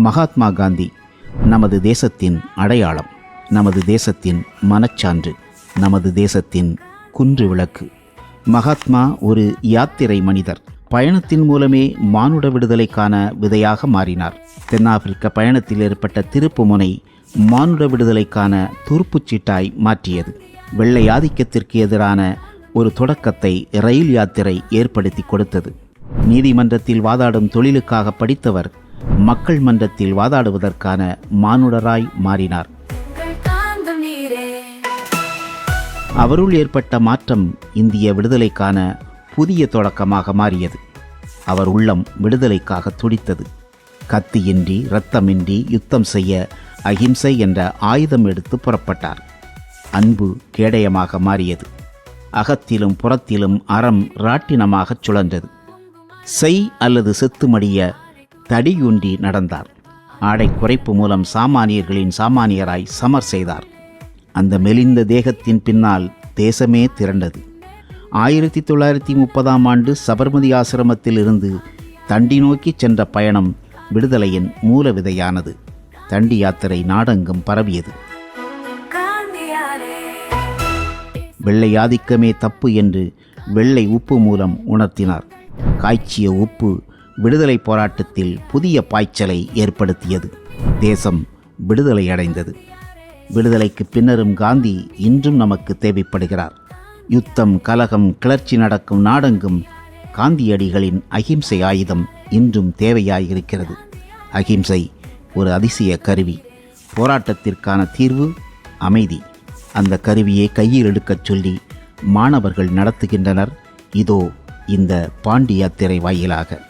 மகாத்மா காந்தி நமது தேசத்தின் அடையாளம் நமது தேசத்தின் மனச்சான்று நமது தேசத்தின் குன்று விளக்கு. மகாத்மா ஒரு யாத்திரை மனிதர். பயணத்தின் மூலமே மானுட விடுதலைக்கான விதையாக மாறினார். தென்னாப்பிரிக்க பயணத்தில் ஏற்பட்ட திருப்புமுனை மானுட விடுதலைக்கான துருப்புச் சீட்டாய் மாற்றியது. வெள்ளை ஆதிக்கத்திற்கு எதிரான ஒரு தொடக்கத்தை ரயில் யாத்திரை ஏற்படுத்தி கொடுத்தது. நீதிமன்றத்தில் வாதாடும் தொழிலுக்காக படித்தவர் மக்கள் மன்றத்தில் வாதாடுவதற்கான மானுடராய் மாறினார். அவருள் ஏற்பட்ட மாற்றம் இந்திய விடுதலைக்கான புதிய தொடக்கமாக மாறியது. அவர் உள்ளம் விடுதலைக்காக துடித்தது. கத்தியின்றி இரத்தமின்றி யுத்தம் செய்ய அகிம்சை என்ற ஆயுதம் எடுத்து புறப்பட்டார். அன்பு கேடயமாக மாறியது. அகத்திலும் புறத்திலும் அறம் ராட்டினமாகச் சுழன்றது. செய் அல்லது செத்துமடிய தடியுண்டி நடந்தார். ஆடை குறைப்பு மூலம் சாமானியர்களின் சாமானியராய் சமர் செய்தார். அந்த மெலிந்த தேகத்தின் பின்னால் தேசமே திரண்டது. ஆயிரத்தி தொள்ளாயிரத்தி முப்பதாம் ஆண்டு சபர்மதி ஆசிரமத்தில் இருந்து தண்டி நோக்கி சென்ற பயணம் விடுதலையின் மூல விதையானது. தண்டி யாத்திரை நாடெங்கும் பரவியது. வெள்ளை ஆதிக்கமே தப்பு என்று வெள்ளை உப்பு மூலம் உணர்த்தினார். காய்ச்சிய உப்பு விடுதலை போராட்டத்தில் புதிய பாய்ச்சலை ஏற்படுத்தியது. தேசம் விடுதலை அடைந்தது. விடுதலைக்கு பின்னரும் காந்தி இன்றும் நமக்கு தேவைப்படுகிறார். யுத்தம் கலகம் கிளர்ச்சி நடக்கும் நாடெங்கும் காந்தியடிகளின் அகிம்சை ஆயுதம் இன்றும் தேவையாயிருக்கிறது. அகிம்சை ஒரு அதிசய கருவி. போராட்டத்திற்கான தீர்வு அமைதி. அந்த கருவியை கையில் எடுக்கச் சொல்லி மாணவர்கள் நடத்துகின்றனர். இதோ இந்த பாண்டி யாத்திரை வாயிலாக.